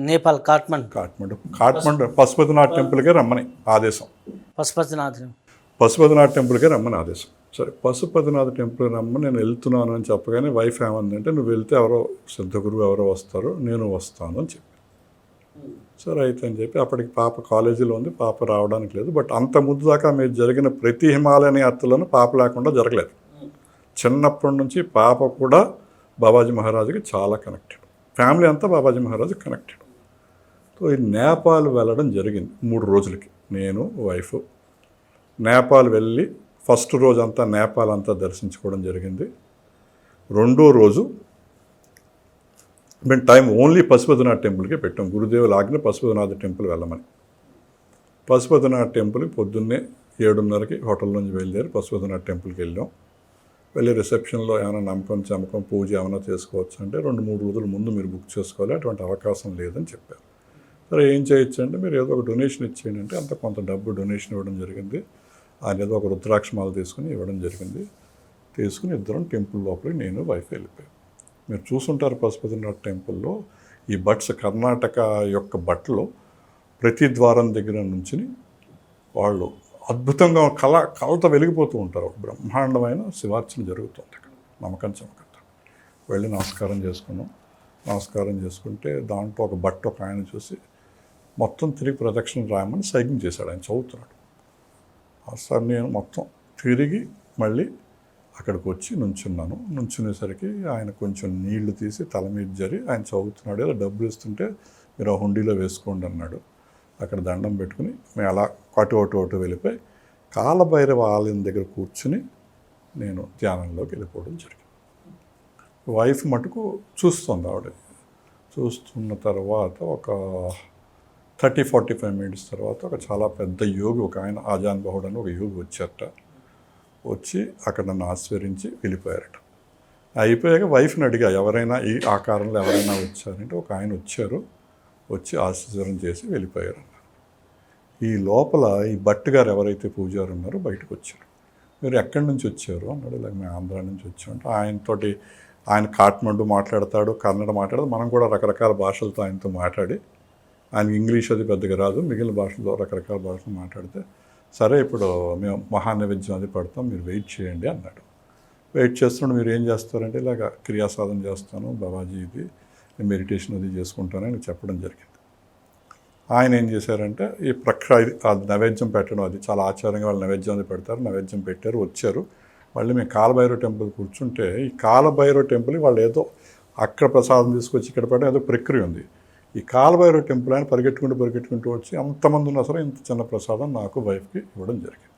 నేపాల్ కాట్మండ్ కాఠ్మండు. కాఠ్మండు పశుపతినాథ్ టెంపుల్కే రమ్మని ఆదేశం. పశుపతినాథ్. పశుపతినాథ్ టెంపుల్కే రమ్మని ఆదేశం. సరే పశుపతినాథ్ టెంపుల్ రమ్మని నేను వెళ్తున్నాను అని చెప్పగానే వైఫ్ ఏమందంటే నువ్వు వెళ్తే ఎవరో సిద్ధగురువు ఎవరో వస్తారు నేను వస్తాను అని చెప్పి సరే అయితే అని చెప్పి అప్పటికి పాప కాలేజీలో ఉంది పాప రావడానికి లేదు. బట్ అంత ముద్దు దాకా మీరు జరిగిన ప్రతి హిమాలయన్ యాత్రలోనూ పాప లేకుండా జరగలేదు. చిన్నప్పటి నుంచి పాప కూడా బాబాజీ మహారాజుకి చాలా కనెక్టెడ్. ఫ్యామిలీ అంతా బాబాజీ మహారాజు కనెక్టెడ్. సో ఈ నేపాల్ వెళ్ళడం జరిగింది మూడు రోజులకి. నేను వైఫ్ నేపాల్ వెళ్ళి ఫస్ట్ రోజు అంతా నేపాల్ అంతా దర్శించుకోవడం జరిగింది. రెండో రోజు మేము టైం ఓన్లీ పశుపతినాథ్ టెంపుల్కి పెట్టాం. గురుదేవులు ఆజ్ఞ పశుపతినాథ్ టెంపుల్ వెళ్ళమని. పశుపతినాథ్ టెంపుల్కి పొద్దున్నే ఏడున్నరకి హోటల్ నుంచి బయలుదేరి పశుపతినాథ్ టెంపుల్కి వెళ్ళాం. వెళ్ళి రిసెప్షన్లో ఏమైనా నమ్మకం చమకం పూజ ఏమైనా చేసుకోవచ్చు అంటే రెండు మూడు రోజుల ముందు మీరు బుక్ చేసుకోవాలి. అటువంటి అవకాశం లేదని చెప్పారు. సరే ఏం చేయొచ్చు అంటే మీరు ఏదో ఒక డొనేషన్ ఇచ్చేయండి అంటే అంత కొంత డబ్బు డొనేషన్ ఇవ్వడం జరిగింది. ఆయన ఏదో ఒక రుద్రాక్షమాలు తీసుకుని ఇవ్వడం జరిగింది. తీసుకుని ఇద్దరం టెంపుల్ లోపలికి నేను వైఫ్ వెళ్ళిపోయాం. మీరు చూసుంటారు పశుపతినాథ్ టెంపుల్లో ఈ బట్స్ కర్ణాటక యొక్క బట్టలు ప్రతి ద్వారం దగ్గర నుంచి వాళ్ళు అద్భుతంగా కళ కళతో వెలిగిపోతూ ఉంటారు. ఒక బ్రహ్మాండమైన శివార్చన జరుగుతుంది అక్కడ. నమ్మకం చమకంతో వెళ్ళి నమస్కారం చేసుకున్నాం. నమస్కారం చేసుకుంటే దాంట్లో ఒక బట్ట ఒక ఆయన చూసి మొత్తం తిరిగి ప్రదక్షిణ రాయమని సైకింగ్ చేశాడు. ఆయన చదువుతున్నాడు. సార్ నేను మొత్తం తిరిగి మళ్ళీ అక్కడికి వచ్చి నుంచున్నాను. నుంచునేసరికి ఆయన కొంచెం నీళ్ళు తీసి తల మీద జరి ఆయన చదువుతున్నాడు. ఏదో డబ్బులు ఇస్తుంటే మీరు ఆ హుండీలో వేసుకోండి అన్నాడు. అక్కడ దండం పెట్టుకుని మేము అలా అటు అటు అటు వెళ్ళిపోయి కాలభైరవ ఆలయం దగ్గర కూర్చుని నేను ధ్యానంలోకి వెళ్ళిపోవడం జరిగింది. వైఫ్ మటుకు చూస్తుంది ఆవిడ. చూస్తున్న తర్వాత ఒక థర్టీ ఫార్టీ ఫైవ్ మినిట్స్ తర్వాత ఒక చాలా పెద్ద యోగి ఒక ఆయన ఆజాన్ బహుడ్ అని ఒక యోగి వచ్చారట. వచ్చి అక్కడ నన్ను ఆశ్చర్యించి వెళ్ళిపోయారట. అయిపోయాక వైఫ్ని అడిగా ఎవరైనా ఈ ఆకారంలో ఎవరైనా వచ్చారంటే ఒక ఆయన వచ్చారు వచ్చి ఆశీర్వదం చేసి వెళ్ళిపోయారు ఈ లోపల ఈ భట్ గారు ఎవరైతే పూజారు ఉన్నారో బయటకు వచ్చారు. మీరు ఎక్కడి నుంచి వచ్చారు? అన్నాడు ఇలా మేము ఆంధ్ర నుంచి వచ్చామంటే ఆయనతోటి ఆయన కాట్మండు మాట్లాడతాడు కన్నడ మాట్లాడతాడు మనం కూడా రకరకాల భాషలతో ఆయనతో మాట్లాడి ఆయనకి ఇంగ్లీష్ అది పెద్దగా రాదు మిగిలిన భాషల్లో రకరకాల భాషలు మాట్లాడితే సరే ఇప్పుడు మేము మహానైవేద్యం అది పడతాం మీరు వెయిట్ చేయండి అన్నాడు. వెయిట్ చేస్తున్నాడు మీరు ఏం చేస్తారంటే ఇలాగ క్రియాసాధన చేస్తాను బాబాజీ ఇది మెడిటేషన్ అది చేసుకుంటానని చెప్పడం జరిగింది. ఆయన ఏం చేశారంటే ఈ ప్రక్రియ నైవేద్యం పెట్టడం అది చాలా ఆచారంగా వాళ్ళు నైవేద్యం అది పెడతారు నైవేద్యం పెట్టారు వచ్చారు. మళ్ళీ మేము కాలభైరవ టెంపుల్ కూర్చుంటే ఈ కాలభైరవ టెంపుల్ వాళ్ళు ఏదో అక్కడ ప్రసాదం తీసుకొచ్చి ఇక్కడ పెట్టడం ఏదో ప్రక్రియ ఉంది. ఈ కాలభైరవ టెంపుల్ ఆయన పరిగెట్టుకుంటూ పరిగెట్టుకుంటూ వచ్చి అంతమంది ఉన్నా సరే ఇంత చిన్న ప్రసాదం నాకు వైఫ్కి ఇవ్వడం జరిగింది.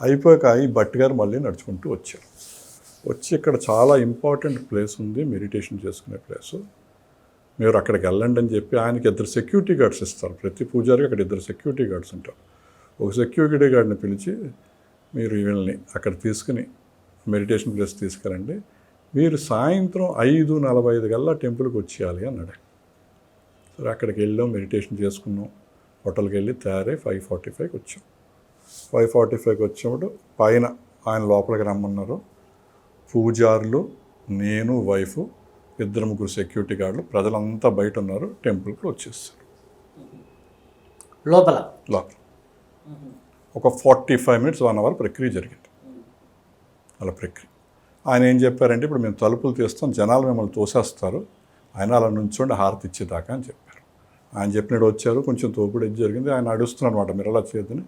అయిపోయాక ఈ భట్ గారు మళ్ళీ నడుచుకుంటూ వచ్చారు. వచ్చి ఇక్కడ చాలా ఇంపార్టెంట్ ప్లేస్ ఉంది మెడిటేషన్ చేసుకునే ప్లేసు. మీరు అక్కడికి వెళ్ళండి అని చెప్పి ఆయనకి ఇద్దరు సెక్యూరిటీ గార్డ్స్ ఇస్తారు. ప్రతి పూజారికి అక్కడ ఇద్దరు సెక్యూరిటీ గార్డ్స్ ఉంటారు. ఒక సెక్యూరిటీ గార్డ్ని పిలిచి మీరు వీళ్ళని అక్కడ తీసుకుని మెడిటేషన్ ప్లేస్ తీసుకురండి. మీరు సాయంత్రం ఐదు నలభై ఐదు కల్లా టెంపుల్కి వచ్చేయాలి అన్నాడు సరే అక్కడికి వెళ్ళాం మెడిటేషన్ చేసుకున్నాం. హోటల్కి వెళ్ళి తయారై ఫైవ్ ఫార్టీ ఫైవ్కి వచ్చాం. ఫైవ్ ఫార్టీ ఫైవ్కి వచ్చినప్పుడు పైన ఆయన లోపలికి రమ్మన్నారు. పూజారులు నేను వైఫ్ ఇద్దరు ముగ్గురు సెక్యూరిటీ గార్డులు ప్రజలంతా బయట ఉన్నారు టెంపుల్కి వచ్చేస్తారు లోపల? లోపల. ఒక forty five minutes one hour ప్రక్రియ జరిగింది. అలా ప్రక్రియ. ఆయన ఏం చెప్పారంటే ఇప్పుడు మేము తలుపులు తీస్తాం జనాలు మిమ్మల్ని తోసేస్తారు. ఆయన అలా నుంచోండి హారతి ఇచ్చేదాకా అని చెప్పారు. ఆయన చెప్పినట్టు వచ్చారు కొంచెం తోపుడు జరిగింది. ఆయన అడుస్తున్నారు అనమాట మీరు అలా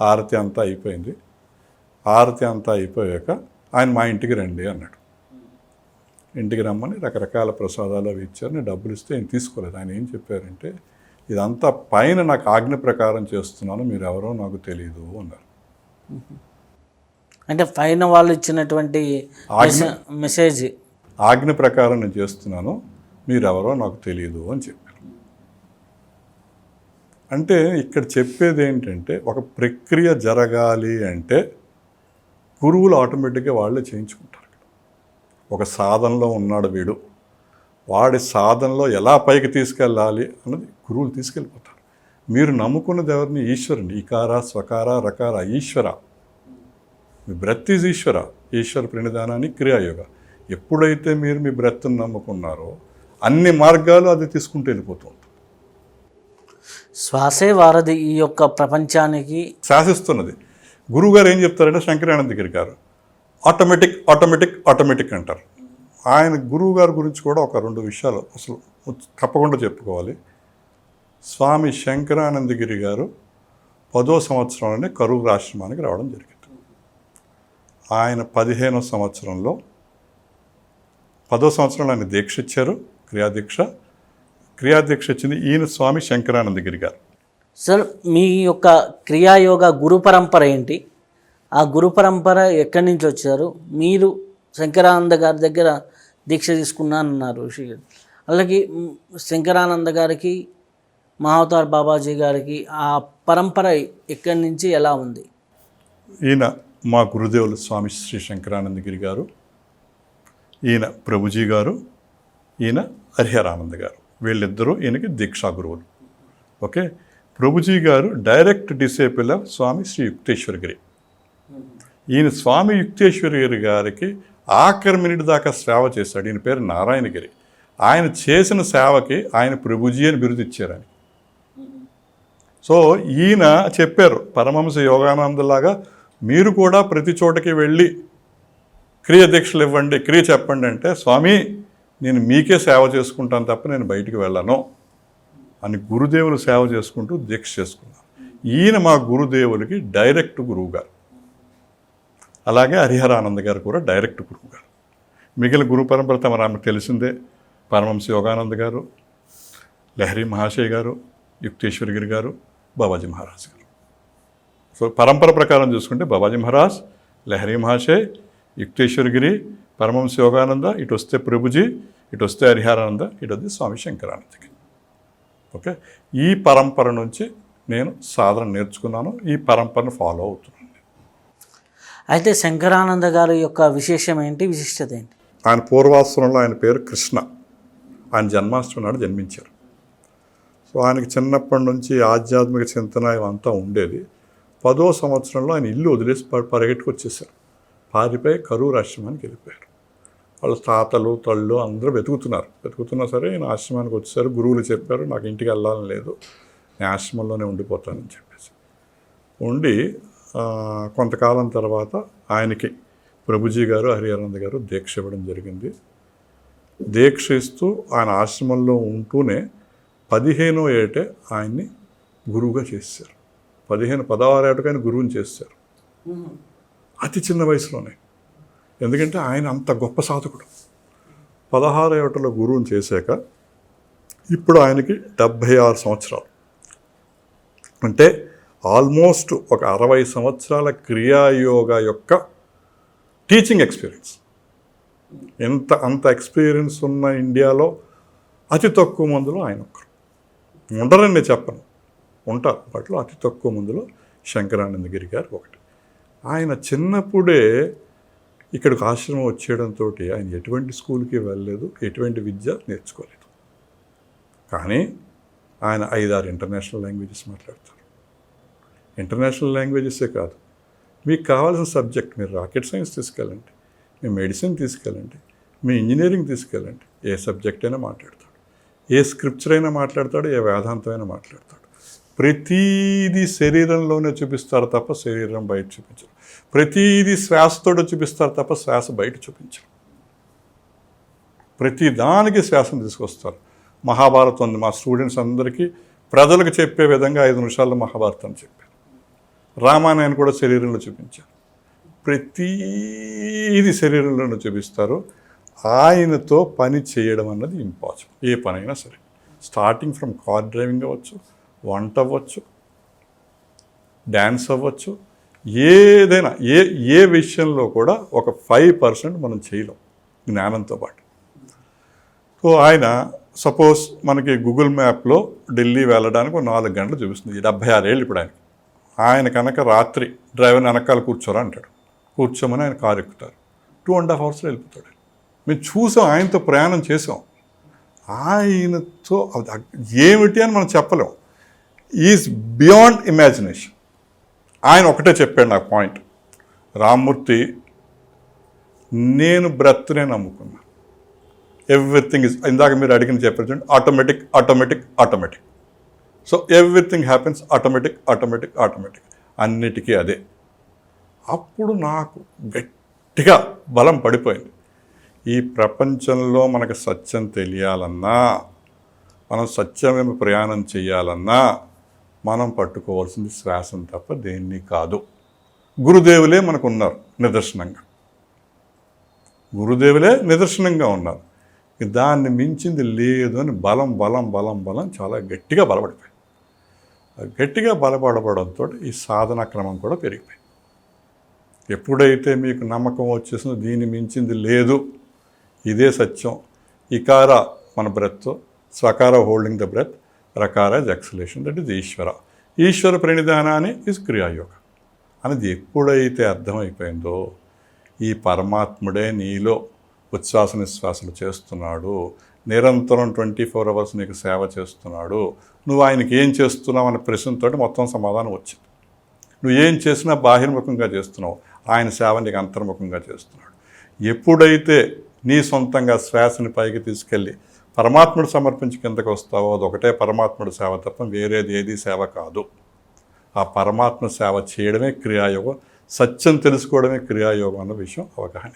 హారతి అంతా అయిపోయింది. హారతి అంతా అయిపోయాక ఆయన మా ఇంటికి రండి అన్నాడు. ఇంటికి రమ్మని రకరకాల ప్రసాదాలు అవి ఇచ్చారు. నేను డబ్బులు ఇస్తే ఆయన తీసుకోలేదు. ఆయన ఏం చెప్పారంటే ఇదంతా పైన నాకు ఆజ్ఞ ప్రకారం చేస్తున్నాను మీరు ఎవరో నాకు తెలియదు అన్నారు. అంటే పైన వాళ్ళు ఇచ్చినటువంటి మెసేజ్. ఆజ్ఞ ప్రకారం నేను చేస్తున్నాను మీరెవరో నాకు తెలియదు అని చెప్పారు. అంటే ఇక్కడ చెప్పేది ఏంటంటే ఒక ప్రక్రియ జరగాలి అంటే గురువులు ఆటోమేటిక్గా వాళ్ళే చేయించుకుంటారు ఒక సాధనలో ఉన్నాడు వీడు. వాడి సాధనలో ఎలా పైకి తీసుకెళ్ళాలి అన్నది గురువులు తీసుకెళ్ళిపోతారు. మీరు నమ్ముకున్నది ఎవరిని? ఈశ్వరుని. ఈకార స్వకార రకార ఈశ్వర. మీ బ్రెత్ ఈజ్ ఈశ్వర. ఈశ్వర ప్రణిధానాన్ని క్రియాయోగ. ఎప్పుడైతే మీరు మీ బ్రెత్ను నమ్ముకున్నారో అన్ని మార్గాలు అది తీసుకుంటూ వెళ్ళిపోతూ ఉంటుంది. శ్వాసే వారధి ఈ యొక్క ప్రపంచానికి శాసిస్తున్నది. గురువుగారు ఏం చెప్తారంటే శంకరానంద గిరి గారు ఆటోమేటిక్ ఆటోమేటిక్ ఆటోమేటిక్ అంటారు. ఆయన గురువు గారి గురించి కూడా ఒక రెండు విషయాలు అసలు తప్పకుండా చెప్పుకోవాలి. స్వామి శంకరానందగిరి గారు పదో సంవత్సరంలోనే కరువు ఆశ్రమానికి రావడం జరిగింది. ఆయన పదిహేనో సంవత్సరంలో పదో సంవత్సరంలో ఆయన దీక్ష ఇచ్చారు. క్రియాదీక్ష క్రియాదీక్ష ఇచ్చింది ఈయన స్వామి శంకరానందగిరి గారు సార్ మీ యొక్క క్రియాయోగ గురు పరంపర ఏంటి? ఆ గురు పరంపర ఎక్కడి నుంచి వచ్చారు? మీరు శంకరానంద గారి దగ్గర దీక్ష తీసుకున్నానన్నారు ఋషి గారు. అలాగే శంకరానంద గారికి మహావతార్ బాబాజీ గారికి ఆ పరంపర ఎక్కడి నుంచి ఎలా ఉంది? ఈయన మా గురుదేవులు స్వామి శ్రీ శంకరానందగిరి గారు ఈయన ప్రభుజీ గారు ఈయన హరిహరానంద గారు. వీళ్ళిద్దరూ ఈయనకి దీక్షా గురువులు. ఓకే? ప్రభుజీ గారు direct disciple of Swami Sri Yukteswar Giri ఈయన స్వామి యుక్తేశ్వరగిరి గారికి ఆఖరి మినిట్ దాకా సేవ చేశాడు. ఈయన పేరు నారాయణగిరి ఆయన చేసిన సేవకి ఆయన ప్రభుజీ అని బిరుదు ఇచ్చారు ఆయన. సో ఈయన చెప్పారు పరమహంస యోగానందలాగా మీరు కూడా ప్రతి చోటకి వెళ్ళి క్రియ దీక్షలు ఇవ్వండి క్రియ చెప్పండి అంటే స్వామి నేను మీకే సేవ చేసుకుంటాను తప్ప నేను బయటికి వెళ్ళను అని గురుదేవులు సేవ చేసుకుంటూ దీక్ష చేసుకున్నాను ఈయన మా గురుదేవులకి డైరెక్ట్ గురువు గారు. అలాగే హరిహరానంద గారు కూడా డైరెక్ట్ గురువు గారు. మిగిలిన గురు పరంపర తమ రామకు తెలిసిందే. పరమంశ యోగానంద గారు లహరి మహాశయ గారు యుక్తేశ్వరగిరి గారు బాబాజీ మహారాజ్ గారు. సో పరంపర ప్రకారం చూసుకుంటే బాబాజీ మహారాజ్ లహరి మహాశయ్ యుక్తేశ్వరగిరి పరమహంస యోగానంద ఇటు వస్తే ప్రభుజీ ఇటు వస్తే హరిహరానంద ఇటు వస్తే స్వామి శంకరానందకి. ఓకే? ఈ పరంపర నుంచి నేను సాధన నేర్చుకున్నాను. ఈ పరంపరను ఫాలో అవుతున్నాను. అయితే శంకరానంద గారి యొక్క విశేషం ఏంటి? విశిష్టత ఏంటి? ఆయన పూర్వాశ్రమంలో ఆయన పేరు కృష్ణ. ఆయన జన్మాష్టమి నాడు జన్మించారు. సో ఆయనకి చిన్నప్పటి నుంచి ఆధ్యాత్మిక చింతన ఇవంతా ఉండేది. పదో సంవత్సరంలో ఆయన ఇల్లు వదిలేసి పరిగెట్టుకు వచ్చేసారు పారిపోయి కరూరు ఆశ్రమానికి వెళ్ళిపోయారు. వాళ్ళ తాతలు తళ్ళు అందరూ వెతుకుతున్నారు. వెతుకుతున్నా సరే ఆయన ఆశ్రమానికి వచ్చేసారు గురువులు చెప్పారు నాకు ఇంటికి వెళ్ళాలని లేదు. నేను ఆశ్రమంలోనే ఉండిపోతానని చెప్పేసి. ఉండి కొంతకాలం తర్వాత ఆయనకి ప్రభుజీ గారు హరిహరానంద గారు దీక్ష ఇవ్వడం జరిగింది. దీక్ష ఇస్తూ ఆయన ఆశ్రమంలో ఉంటూనే పదిహేనో ఏటే ఆయన్ని గురువుగా చేశారు. పదిహేను పదహారు ఏటకు ఆయన గురువుని చేశారు. అతి చిన్న వయసులోనే. ఎందుకంటే ఆయన అంత గొప్ప సాధకుడు. పదహారు ఏటలో గురువుని చేశాక ఇప్పుడు ఆయనకి డెబ్భై ఆరు సంవత్సరాలు. అంటే ఆల్మోస్ట్ ఒక అరవై సంవత్సరాల క్రియాయోగ యొక్క టీచింగ్ ఎక్స్పీరియన్స్. ఎంత అంత ఎక్స్పీరియన్స్ ఉన్న ఇండియాలో అతి తక్కువ మందిలో ఆయన ఒక్కరు. ఉండరని నేను చెప్పను. ఉంటారు వాటిలో అతి తక్కువ మందిలో శంకరానందగిరి గారు ఒకటి. ఆయన చిన్నప్పుడే ఇక్కడికి ఆశ్రమం వచ్చేయడంతో ఆయన ఎటువంటి స్కూల్కి వెళ్ళలేదు ఎటువంటి విద్య నేర్చుకోలేదు. కానీ ఆయన ఐదారు ఇంటర్నేషనల్ లాంగ్వేజెస్ మాట్లాడతారు. ఇంటర్నేషనల్ లాంగ్వేజెసే కాదు. మీకు కావాల్సిన సబ్జెక్ట్ మీరు రాకెట్ సైన్స్ తీసుకెళ్ళండి మీ మెడిసిన్ తీసుకెళ్ళండి మీ ఇంజనీరింగ్ తీసుకెళ్ళండి ఏ సబ్జెక్ట్ అయినా మాట్లాడతాడు. ఏ స్క్రిప్చర్ అయినా మాట్లాడతాడు ఏ వేదాంతమైనా మాట్లాడతాడు. ప్రతీది శరీరంలోనే చూపిస్తారు తప్ప శరీరం బయట చూపించరు. ప్రతీది శ్వాసతోటి చూపిస్తారు తప్ప శ్వాస బయట చూపించరు. ప్రతి దానికి శ్వాసను తీసుకొస్తారు. మహాభారతం ఉంది. మా స్టూడెంట్స్ అందరికీ ప్రజలకు చెప్పే విధంగా ఐదు నిమిషాల్లో మహాభారతం చెప్పారు. రామాయణాన్ని కూడా శరీరంలో చూపించారు. ప్రతీది శరీరంలోనే చూపిస్తారు. ఆయనతో పని చేయడం అన్నది ఇంపాసిబుల్ ఏ పనైనా సరే. స్టార్టింగ్ ఫ్రమ్ కార్ డ్రైవింగ్ అవ్వచ్చు వంట అవ్వచ్చు డ్యాన్స్ అవ్వచ్చు ఏదైనా ఏ ఏ విషయంలో కూడా ఒక ఫైవ్ పర్సెంట్ మనం చేయలేం జ్ఞానంతో పాటు. సో ఆయన సపోజ్ మనకి గూగుల్ మ్యాప్లో ఢిల్లీ వెళ్ళడానికి ఒక నాలుగు గంటలు చూపిస్తుంది. డెబ్బై ఆరేళ్ళు ఇప్పుడు ఆయన ఆయన కనుక రాత్రి డ్రైవర్ వెనకాల కూర్చోరా అంటాడు. కూర్చోమని ఆయన కారు ఎక్కుతారు. టూ అండ్ హాఫ్ అవర్స్లో వెళ్ళిపోతాడు. మేము చూసాం ఆయనతో ప్రయాణం చేసాం. ఆయనతో అది ఏమిటి అని మనం చెప్పలేం. Is beyond imagination. ఆయన ఒకటే చెప్పాడు నాకు పాయింట్. రామ్మూర్తి నేను బ్రత్తునే నమ్ముకున్నాను ఎవ్రీథింగ్ ఇస్ ఇందాక మీరు అడిగిన చెప్పారు చూడండి automatic automatic automatic so everything happens automatic automatic automatic అన్నిటికీ అదే. అప్పుడు నాకు గట్టిగా బలం పడిపోయింది. ఈ ప్రపంచంలో మనకు సత్యం తెలియాలన్నా మనం సత్యమేమి ప్రయాణం చేయాలన్నా మనం పట్టుకోవాల్సింది శ్వాసం తప్ప దేన్ని కాదు. గురుదేవులే మనకు ఉన్నారు నిదర్శనంగా. గురుదేవులే నిదర్శనంగా ఉన్నారు. దాన్ని మించింది లేదు అని బలం బలం బలం బలం చాలా గట్టిగా బలపడిపోయింది గట్టిగా బలపడబడంతో ఈ సాధన క్రమం కూడా పెరిగిపోయింది. ఎప్పుడైతే మీకు నమ్మకం వచ్చేసిందో దీన్ని మించింది లేదు. ఇదే సత్యం. ఇకార మన బ్రెత్ స్వకార holding the breath రకార is exhalation. That is Ishwara. Ishwara ప్రణిధానాన్ని is Kriya Yoga. అనేది ఎప్పుడైతే అర్థమైపోయిందో ఈ పరమాత్ముడే నీలో ఉచ్ఛ్వాస నిశ్వాసలు చేస్తున్నాడు నిరంతరం ట్వంటీ ఫోర్ అవర్స్ నీకు సేవ చేస్తున్నాడు నువ్వు ఆయనకి ఏం చేస్తున్నావు అనే ప్రశ్నతో మొత్తం సమాధానం వచ్చింది. నువ్వు ఏం చేసినా బాహిర్ముఖంగా చేస్తున్నావు ఆయన సేవ నీకు అంతర్ముఖంగా చేస్తున్నాడు. ఎప్పుడైతే నీ సొంతంగా శ్వాసని పైకి తీసుకెళ్ళి పరమాత్ముడు సమర్పించి కిందకు వస్తావో అది ఒకటే పరమాత్ముడు సేవ తప్ప వేరేది ఏది సేవ కాదు. ఆ పరమాత్మ సేవ చేయడమే క్రియాయోగం సత్యం తెలుసుకోవడమే క్రియాయోగం అన్న విషయం అవగాహన.